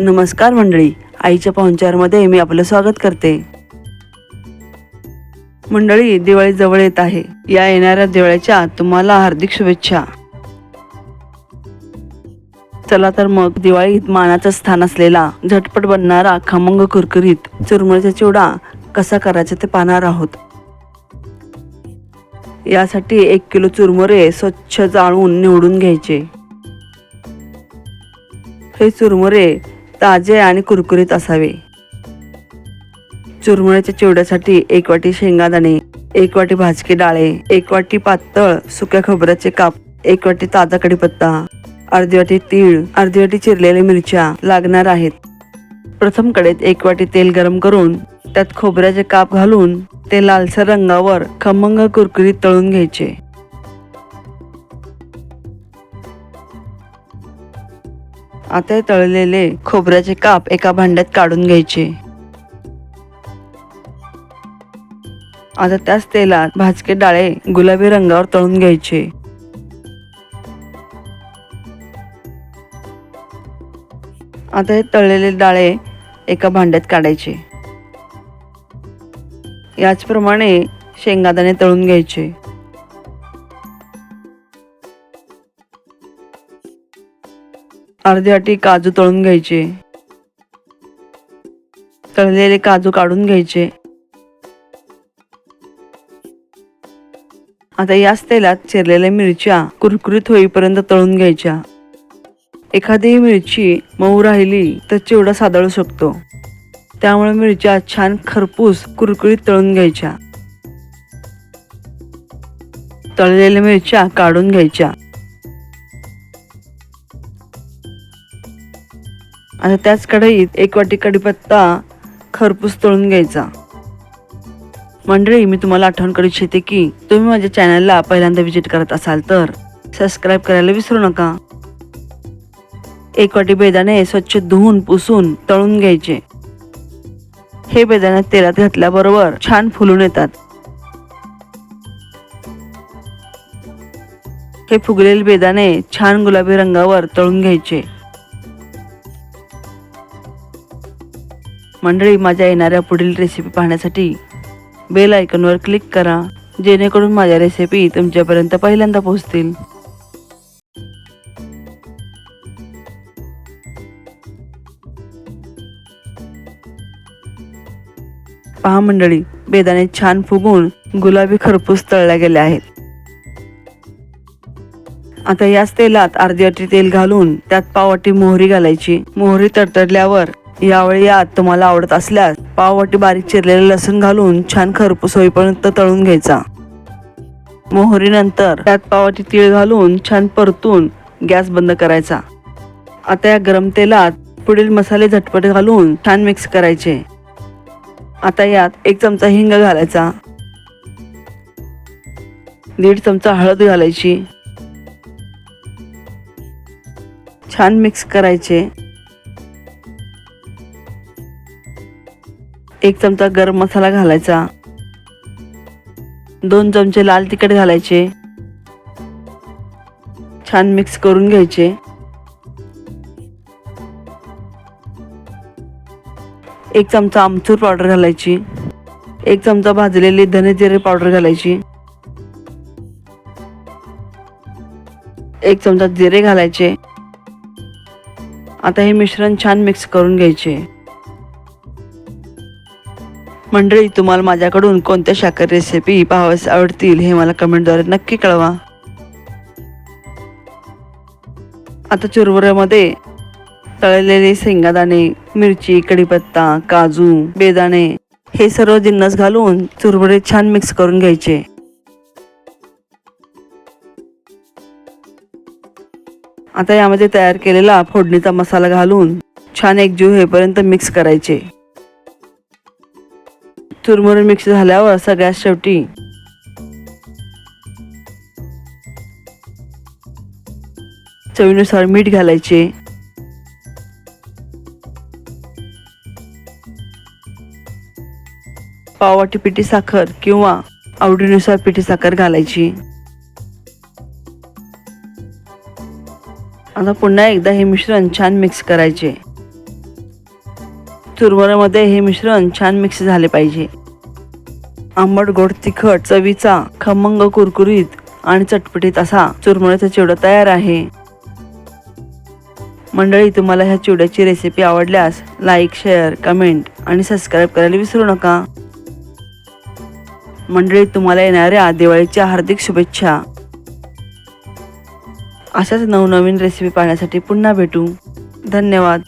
नमस्कार मंडळी. आईच्या पाहुणचारमध्ये मी आपलं स्वागत करते. मंडळी दिवाळी जवळ येत आहे. या येणाऱ्या दिवाळीच्या तुम्हाला हार्दिक शुभेच्छा. चला तर मग दिवाळीत मानाचं स्थान असलेला झटपट बनणारा खमंग कुरकुरीत चुरमुऱ्याचा चिवडा कसा करायचा ते पाहणार आहोत. यासाठी एक किलो चुरमुरे स्वच्छ जाळून निवडून घ्यायचे. हे चुरमुरे ताजे आणि कुरकुरीत असावे. चुरमुळ्याच्या चिवड्यासाठी एक वाटी शेंगादाणे एक वाटी भाजकी डाळे एक वाटी पातळ सुक्या खोबऱ्याचे काप एक वाटी ताजा कडीपत्ता अर्धी वाटी तीळ अर्धी वाटी चिरलेल्या मिरच्या लागणार आहेत. प्रथम कडेत एक वाटी तेल गरम करून त्यात खोबऱ्याचे काप घालून ते लालसर रंगावर खमंग कुरकुरीत तळून घ्यायचे. आता हे तळलेले खोबऱ्याचे काप एका भांड्यात काढून घ्यायचे. आता त्याच तेलात भाजके डाळे गुलाबी रंगावर तळून घ्यायचे. आता हे तळलेले डाळे एका भांड्यात काढायचे. याचप्रमाणे शेंगादाणे तळून घ्यायचे. अर्धी वाटी काजू तळून घ्यायचे. तळलेले काजू काढून घ्यायचे. आता याच तेलात चिरलेल्या मिरच्या कुरकुरीत होईपर्यंत तळून घ्यायच्या. एखादी मिरची मऊ राहिली तर चिवडा सादळू शकतो. त्यामुळे मिरच्या छान खरपूस कुरकुरीत तळून घ्यायच्या. तळलेल्या मिरच्या काढून घ्यायच्या. आता त्याच कढईत एक वाटी कढीपत्ता खरपूस तळून घ्यायचा. मंडळी मी तुम्हाला आठवण करू इच्छिते की तुम्ही माझ्या चॅनलला पहिल्यांदा व्हिजिट करत असाल तर सबस्क्राईब करायला विसरू नका. एक वाटी बेदाणे स्वच्छ धुवून पुसून तळून घ्यायचे. हे बेदाणे तेलात घातल्याबरोबर छान फुलून येतात. हे फुगलेले बेदाणे छान गुलाबी रंगावर तळून घ्यायचे. मंडळी माझ्या येणाऱ्या पुढील रेसिपी पाहण्यासाठी बेल आयकॉनवर क्लिक करा जेणेकरून माझ्या रेसिपी तुमच्यापर्यंत पहिल्यांदा पोहोचतील. पहा मंडळी बेदाणे छान फुगून गुलाबी खरपूस तळल्या गेल्या आहेत. आता याच तेलात अर्धी वाटी तेल घालून त्यात पाववाटी मोहरी घालायची. मोहरी तडतडल्यावर यावेळी यात तुम्हाला आवडत असल्यास पाववाटी बारीक चिरलेले लसूण घालून छान खरपूस होईपर्यंत तळून घ्यायचा. मोहरीनंतर त्यात पावाटी तीळ घालून छान परतून गॅस बंद करायचा. आता या गरम तेलात पुढील मसाले झटपट घालून छान मिक्स करायचे. आता यात एक चमचा हिंग घालायचा. दीड चमचा हळद घालायची. छान मिक्स करायचे. एक चमचा गरम मसाला घालायचा. दोन चमचे लाल तिखट घालायचे. छान मिक्स करून घ्यायचे. एक चमचा आमचूर पावडर घालायची. एक चमचा भाजलेली धने जिरे पावडर घालायची. एक चमचा जिरे घालायचे. आता हे मिश्रण छान मिक्स करून घ्यायचे. मंडळी तुम्हाला माझ्याकडून कोणत्या शाकर रेसिपी पाहाव्यास आवडतील हे मला कमेंटद्वारे नक्की कळवा. आता चुरमुऱ्यामध्ये तळलेले शेंगादाणे मिरची कढीपत्ता काजू बेदाणे हे सर्व जिन्नस घालून चुरमुरे छान मिक्स करून घ्यायचे. आता यामध्ये तयार केलेला फोडणीचा मसाला घालून छान एकजीव होईपर्यंत मिक्स करायचे. चुरमुरून मिक्स झाल्यावर सगळ्यात शेवटी. चवीनुसार मीठ घालायचे. पाववाटी पिठी साखर किंवा आवडीनुसार पिठी साखर घालायची. आता पुन्हा एकदा हे मिश्रण छान मिक्स करायचे. चुरमुऱ्यामध्ये हे मिश्रण छान मिक्स झाले पाहिजे. आंबट गोड तिखट चवीचा खमंग कुरकुरीत आणि चटपटीत असा चुरमुऱ्याचा चिवडा तयार आहे. मंडळी तुम्हाला ह्या चिवड्याची रेसिपी आवडल्यास लाईक शेअर कमेंट आणि सबस्क्राईब करायला विसरू नका. मंडळी तुम्हाला येणाऱ्या दिवाळीच्या हार्दिक शुभेच्छा. अशाच नवनवीन रेसिपी पाहण्यासाठी पुन्हा भेटू. धन्यवाद.